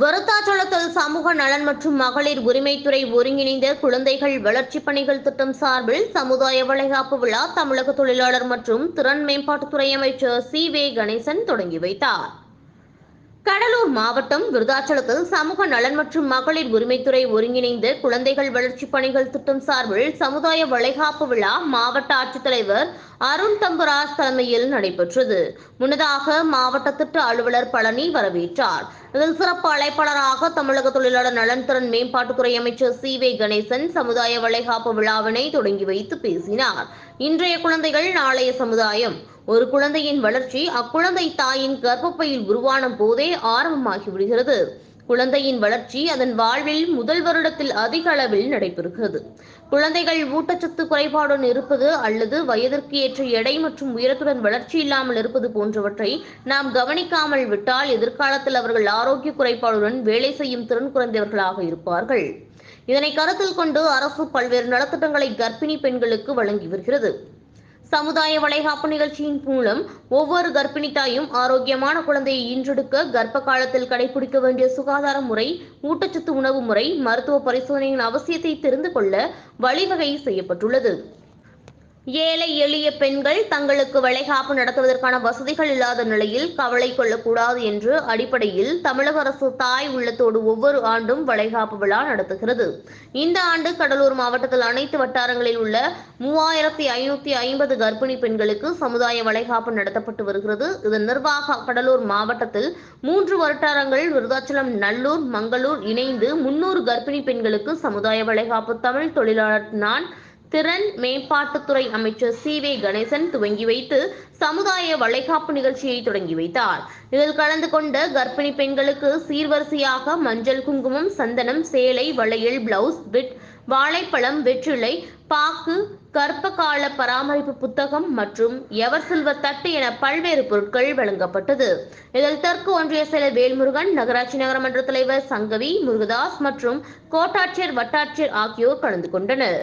விருத்தாச்சலத்தில் சமூக நலன் மற்றும் மகளிர் உரிமைத்துறை ஒருங்கிணைந்த குழந்தைகள் வளர்ச்சிப் பணிகள் திட்டம் சார்பில் சமுதாய வளைகாப்பு விழா தமிழக தொழிலாளர் மற்றும் திறன் மேம்பாட்டுத்துறை அமைச்சர் சி வே கணேசன் தொடங்கி வைத்தார். கடலூர் மாவட்டம் விருதாச்சலத்தில் சமூக நலன் மற்றும் மகளிர் உரிமைத்துறை ஒருங்கிணைந்த குழந்தைகள் வளர்ச்சிப் பணிகள் திட்டம் சார்பில் சமுதாய வளைகாப்பு விழா மாவட்ட ஆட்சித்தலைவர் அருண் தம்பராஜ் தலைமையில் நடைபெற்றது. முன்னதாக மாவட்ட திட்ட அலுவலர் பழனி வரவேற்றார். இதில் சிறப்பு அழைப்பாளராக தமிழக தொழிலாளர் நலன்திறன் மேம்பாட்டுத்துறை அமைச்சர் சி வே கணேசன் சமுதாய வளைகாப்பு விழாவினை தொடங்கி வைத்து பேசினார். இன்றைய குழந்தைகள் நாளைய சமுதாயம். ஒரு குழந்தையின் வளர்ச்சி அக்குழந்தை தாயின் கர்ப்பப்பையில் உருவான போதே ஆரம்பமாகி விடுகிறது. குழந்தையின் வளர்ச்சி அதன் வாழ்வில் முதல் வருடத்தில் அதிக அளவில் நடைபெறுகிறது. குழந்தைகள் ஊட்டச்சத்து குறைபாடுடன் இருப்பது அல்லது வயதிற்கு ஏற்ற எடை மற்றும் உயரத்துடன் வளர்ச்சி இல்லாமல் இருப்பது போன்றவற்றை நாம் கவனிக்காமல் விட்டால் எதிர்காலத்தில் அவர்கள் ஆரோக்கிய குறைபாடுடன் வேலை செய்யும் திறன் குறைந்தவர்களாக இருப்பார்கள். இதனை கருத்தில் கொண்டு அரசு பல்வேறு நலத்திட்டங்களை கர்ப்பிணி பெண்களுக்கு வழங்கி வருகிறது. சமுதாய வளைகாப்பு நிகழ்ச்சியின் மூலம் ஒவ்வொரு கர்ப்பிணி தாயும் ஆரோக்கியமான குழந்தையை ஈன்றெடுக்க கர்ப்ப காலத்தில் கடைபிடிக்க வேண்டிய சுகாதார முறை ஊட்டச்சத்து உணவு முறை மருத்துவ பரிசோதனையின் அவசியத்தை தெரிந்து கொள்ள வழிவகை செய்யப்பட்டுள்ளது. ஏழை எளிய பெண்கள் தங்களுக்கு வளைகாப்பு நடத்துவதற்கான வசதிகள் இல்லாத நிலையில் கவலை கொள்ளக்கூடாது என்று அடிப்படையில் தமிழக அரசு தாய் உள்ளத்தோடு ஒவ்வொரு ஆண்டும் வளைகாப்பு விழா நடத்துகிறது. இந்த ஆண்டு கடலூர் மாவட்டத்தில் அனைத்து வட்டாரங்களில் உள்ள மூவாயிரத்தி ஐநூத்தி ஐம்பது கர்ப்பிணி பெண்களுக்கு சமுதாய வளைகாப்பு நடத்தப்பட்டு வருகிறது. இதன் நிர்வாக கடலூர் மாவட்டத்தில் மூன்று வட்டாரங்கள் விருதாச்சலம் நல்லூர் மங்களூர் இணைந்து முன்னூறு கர்ப்பிணி பெண்களுக்கு சமுதாய வளைகாப்பு தமிழ் தொழிலாளர் நான் திறன் மேம்பாட்டுத்துறை அமைச்சர் சி வே கணேசன் துவங்கி வைத்து சமுதாய வளைகாப்பு நிகழ்ச்சியை தொடங்கி வைத்தார். இதில் கலந்து கொண்ட கர்ப்பிணி பெண்களுக்கு சீர்வரிசையாக மஞ்சள் குங்குமம் சந்தனம் சேலை வளையல் பிளவுஸ் பிட் வாழைப்பழம் வெற்றிலை பாக்கு கர்ப்பகால பராமரிப்பு புத்தகம் மற்றும் எவர் செல்வ தட்டு என பல்வேறு பொருட்கள் வழங்கப்பட்டது. இதில் தெற்கு ஒன்றிய செயலர் வேல்முருகன் நகராட்சி நகரமன்ற தலைவர் சங்கவி முருகதாஸ் மற்றும் கோட்டாட்சியர் வட்டாட்சியர் ஆகியோர் கலந்து கொண்டனர்.